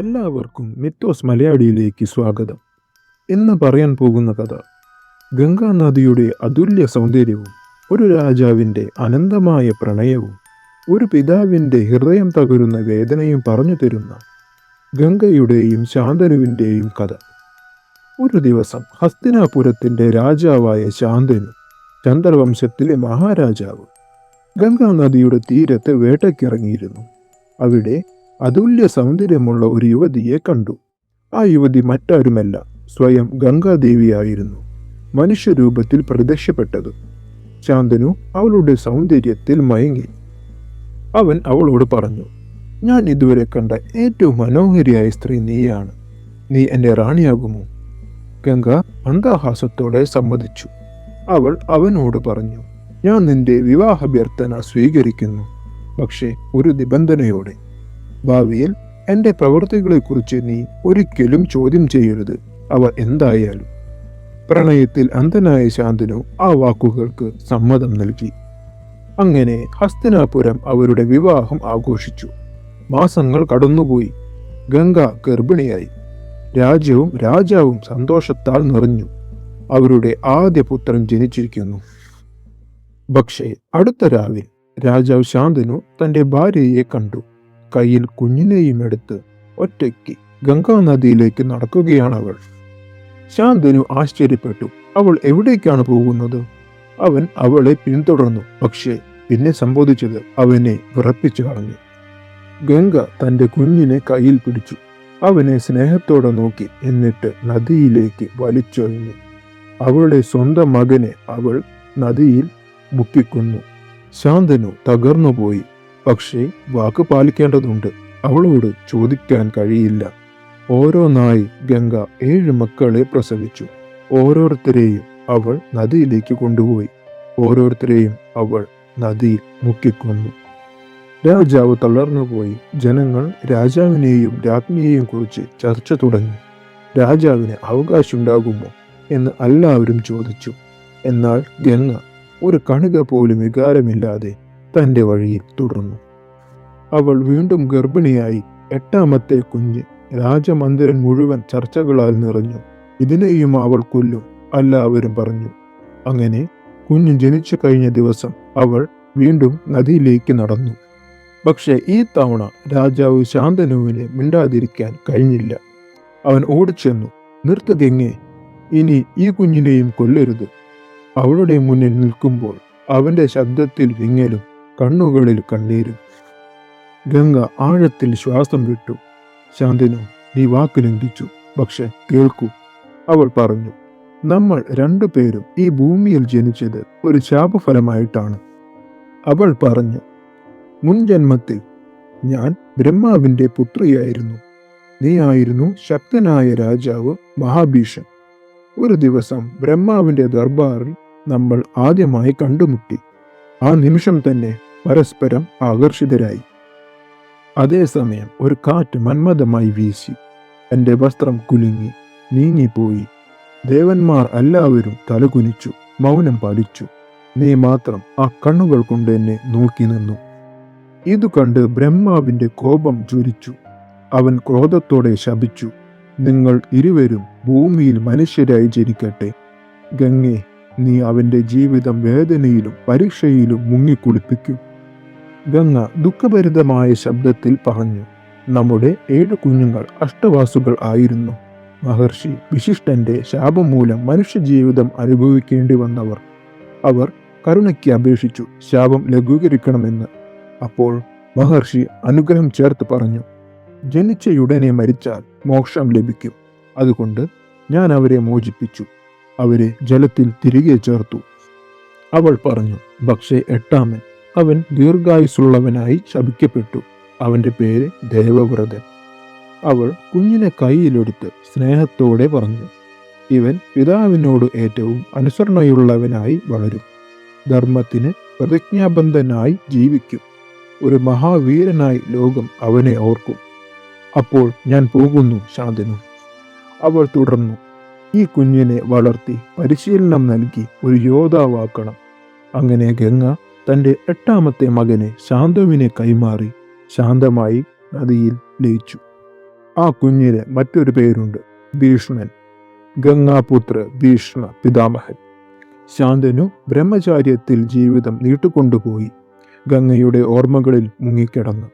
എല്ലാവർക്കും മിത്തോസ് മലയാളിയിലേക്ക് സ്വാഗതം. ഇന്ന് പറയാൻ പോകുന്ന കഥ ഗംഗാനദിയുടെ അതുല്യ സൗന്ദര്യവും ഒരു രാജാവിന്റെ അനന്തമായ പ്രണയവും ഒരു പിതാവിന്റെ ഹൃദയം തകരുന്ന വേദനയും പറഞ്ഞു തരുന്ന ഗംഗയുടെയും ശാന്തനുവിന്റെയും കഥ. ഒരു ദിവസം ഹസ്തിനാപുരത്തിന്റെ രാജാവായ ശാന്തനു ചന്ദ്രവംശത്തിലെ മഹാരാജാവ് ഗംഗാനദിയുടെ തീരത്ത് വേട്ടയ്ക്കിറങ്ങിയിരുന്നു. അവിടെ അതുല്യ സൗന്ദര്യമുള്ള ഒരു യുവതിയെ കണ്ടു. ആ യുവതി മറ്റാരുമല്ല സ്വയം ഗംഗാദേവിയായിരുന്നു. മനുഷ്യരൂപത്തിൽ പ്രത്യക്ഷപ്പെട്ടത്. ശാന്തനു അവളുടെ സൗന്ദര്യത്തിൽ മയങ്ങി. അവൻ അവളോട് പറഞ്ഞു ഞാൻ ഇതുവരെ കണ്ട ഏറ്റവും മനോഹരിയായ സ്ത്രീ നീയാണ്. നീ എന്റെ റാണിയാകുമോ? ഗംഗ മന്ദഹാസത്തോടെ സമ്മതിച്ചു. അവൾ അവനോട് പറഞ്ഞു ഞാൻ നിന്റെ വിവാഹാഭ്യർത്ഥന സ്വീകരിക്കുന്നു പക്ഷേ ഒരു നിബന്ധനയോടെ. ഭാവിയിൽ എന്റെ പ്രവൃത്തികളെക്കുറിച്ച് നീ ഒരിക്കലും ചോദ്യം ചെയ്യരുത്. അവ എന്തായാലും പ്രണയത്തിൽ അന്ധനായ ശാന്തനു ആ വാക്കുകൾക്ക് സമ്മതം നൽകി. അങ്ങനെ ഹസ്തനാപുരം അവരുടെ വിവാഹം ആഘോഷിച്ചു. മാസങ്ങൾ കടന്നുപോയി. ഗംഗ ഗർഭിണിയായി. രാജ്യവും രാജാവും സന്തോഷത്താൽ നിറഞ്ഞു. അവരുടെ ആദ്യ പുത്രൻ ജനിച്ചിരിക്കുന്നു. പക്ഷേ അടുത്ത രാവിൽ രാജാവ് ശാന്തനു തന്റെ ഭാര്യയെ കണ്ടു. കയ്യിൽ കുഞ്ഞിനെയും എടുത്ത് ഒറ്റയ്ക്ക് ഗംഗാനദിയിലേക്ക് നടക്കുകയാണ് അവൾ. ശാന്തനു ആശ്ചര്യപ്പെട്ടു. അവൾ എവിടേക്കാണ് പോകുന്നത്? അവൻ അവളെ പിന്തുടർന്നു. പക്ഷേ പിന്നെ സംബോധിച്ചത് അവനെ വിറപ്പിച്ചു കളഞ്ഞു. ഗംഗ തന്റെ കുഞ്ഞിനെ കയ്യിൽ പിടിച്ചു. അവനെ സ്നേഹത്തോടെ നോക്കി എന്നിട്ട് നദിയിലേക്ക് വലിച്ചൊഴിഞ്ഞു. അവളുടെ സ്വന്തം മകനെ അവൾ നദിയിൽ മുക്കിക്കുന്നു. ശാന്തനു തകർന്നുപോയി. പക്ഷേ വാക്ക് പാലിക്കേണ്ടതുണ്ട്. അവളോട് ചോദിക്കാൻ കഴിയില്ല. ഓരോന്നായി ഗംഗ ഏഴ് മക്കളെ പ്രസവിച്ചു. ഓരോരുത്തരെയും അവൾ നദിയിലേക്ക് കൊണ്ടുപോയി. ഓരോരുത്തരെയും അവൾ നദിയിൽ മുക്കിക്കൊന്നു. രാജാവ് തളർന്നുപോയി. ജനങ്ങൾ രാജാവിനെയും രാജ്ഞിയെയും കുറിച്ച് ചർച്ച തുടങ്ങി. രാജാവിന് അവകാശമുണ്ടാകുമോ എന്ന് എല്ലാവരും ചോദിച്ചു. എന്നാൽ ഗംഗ ഒരു കണിക പോലും വികാരമില്ലാതെ തന്റെ വഴിയിൽ തുടർന്നു. അവൾ വീണ്ടും ഗർഭിണിയായി എട്ടാമത്തെ കുഞ്ഞ് രാജമന്ദിരം മുഴുവൻ ചർച്ചകളാൽ നിറഞ്ഞു. ഇതിനെയും അവൾ കൊല്ലും എല്ലാവരും പറഞ്ഞു. അങ്ങനെ കുഞ്ഞ് ജനിച്ചു കഴിഞ്ഞ ദിവസം അവൾ വീണ്ടും നദിയിലേക്ക് നടന്നു. പക്ഷേ ഈ തവണ രാജാവ് ശാന്തനുവിനെ മിണ്ടാതിരിക്കാൻ കഴിഞ്ഞില്ല. അവൻ ഓടിച്ചെന്നു നിർത്തതെങ്ങേ ഇനി ഈ കുഞ്ഞിനെയും കൊല്ലരുത്. അവളുടെ മുന്നിൽ നിൽക്കുമ്പോൾ അവന്റെ ശബ്ദത്തിൽ വിങ്ങലും കണ്ണുകളിൽ കണ്ണീര്. ഗംഗ ആഴത്തിൽ ശ്വാസം വിട്ടു. ശാന്തനു നീ വാക്ക് ലംഘിച്ചു. പക്ഷെ കേൾക്കൂ. അവൾ പറഞ്ഞു നമ്മൾ രണ്ടുപേരും ഈ ഭൂമിയിൽ ജനിച്ചത് ഒരു ശാപഫലമായിട്ടാണ്. അവൾ പറഞ്ഞു മുൻജന്മത്തിൽ ഞാൻ ബ്രഹ്മാവിന്റെ പുത്രിയായിരുന്നു. നീ ആയിരുന്നു ശക്തനായ രാജാവ് മഹാഭീഷൻ. ഒരു ദിവസം ബ്രഹ്മാവിന്റെ ദർബാറിൽ നമ്മൾ ആദ്യമായി കണ്ടുമുട്ടി. ആ നിമിഷം തന്നെ പരസ്പരം ആകർഷിതരായി. അതേസമയം ഒരു കാറ്റ് മന്മഥമായി വീശി. എന്റെ വസ്ത്രം കുലുങ്ങി നീങ്ങിപ്പോയി. ദേവന്മാർ എല്ലാവരും തലകുനിച്ചു മൗനം പാലിച്ചു. നീ മാത്രം ആ കണ്ണുകൾ കൊണ്ട് എന്നെ നോക്കി നിന്നു. ഇതു കണ്ട് ബ്രഹ്മാവിന്റെ കോപം ജ്വലിച്ചു. അവൻ ക്രോധത്തോടെ ശപിച്ചു നിങ്ങൾ ഇരുവരും ഭൂമിയിൽ മനുഷ്യരായി ജനിക്കട്ടെ. ഗംഗെ നീ അവന്റെ ജീവിതം വേദനയിലും പരീക്ഷയിലും മുങ്ങിക്കുളിപ്പിക്കും. ഗംഗ ദുഃഖഭരിതമായ ശബ്ദത്തിൽ പറഞ്ഞു നമ്മുടെ ഏഴ് കുഞ്ഞുങ്ങൾ അഷ്ടവാസുകൾ ആയിരുന്നു. മഹർഷി വിശിഷ്ടന്റെ ശാപം മൂലം മനുഷ്യജീവിതം അനുഭവിക്കേണ്ടി വന്നവർ. അവർ കരുണയ്ക്ക് അപേക്ഷിച്ചു ശാപം ലഘൂകരിക്കണമെന്ന്. അപ്പോൾ മഹർഷി അനുഗ്രഹം ചേർത്ത് പറഞ്ഞു ജനിച്ചയുടനെ മരിച്ചാൽ മോക്ഷം ലഭിക്കും. അതുകൊണ്ട് ഞാൻ അവരെ മോചിപ്പിച്ചു. അവരെ ജലത്തിൽ തിരികെ ചേർത്തു അവൾ പറഞ്ഞു പക്ഷേ എട്ടാമൻ അവൻ ദീർഘായുസുള്ളവനായി ശപിക്കപ്പെട്ടു. അവന്റെ പേര് ദേവവ്രതൻ. അവൾ കുഞ്ഞിനെ കൈയിലെടുത്ത് സ്നേഹത്തോടെ പറഞ്ഞു ഇവൻ പിതാവിനോട് ഏറ്റവും അനുസരണയുള്ളവനായി വളരും. ധർമ്മത്തിന് പ്രതിജ്ഞാബന്ധനായി ജീവിക്കും. ഒരു മഹാവീരനായി ലോകം അവനെ ഓർക്കും. അപ്പോൾ ഞാൻ പോകുന്നു ശാന്തനു. അവൾ തുടർന്നു ഈ കുഞ്ഞിനെ വളർത്തി പരിശീലനം നൽകി ഒരു യോദ്ധാവാക്കണം. അങ്ങനെ ഗംഗ തന്റെ എട്ടാമത്തെ മകനെ ശാന്തവിനെ കൈമാറി ശാന്തമായി നദിയിൽ ലയിച്ചു. ആ കുഞ്ഞിന് മറ്റൊരു പേരുണ്ട് ഭീഷ്മൻ. ഗംഗാപുത്ര ഭീഷ്മ പിതാമഹൻ. ശാന്തനു ബ്രഹ്മചാര്യത്തിൽ ജീവിതം നീട്ടുകൊണ്ടുപോയി ഗംഗയുടെ ഓർമ്മകളിൽ മുങ്ങിക്കിടന്നു.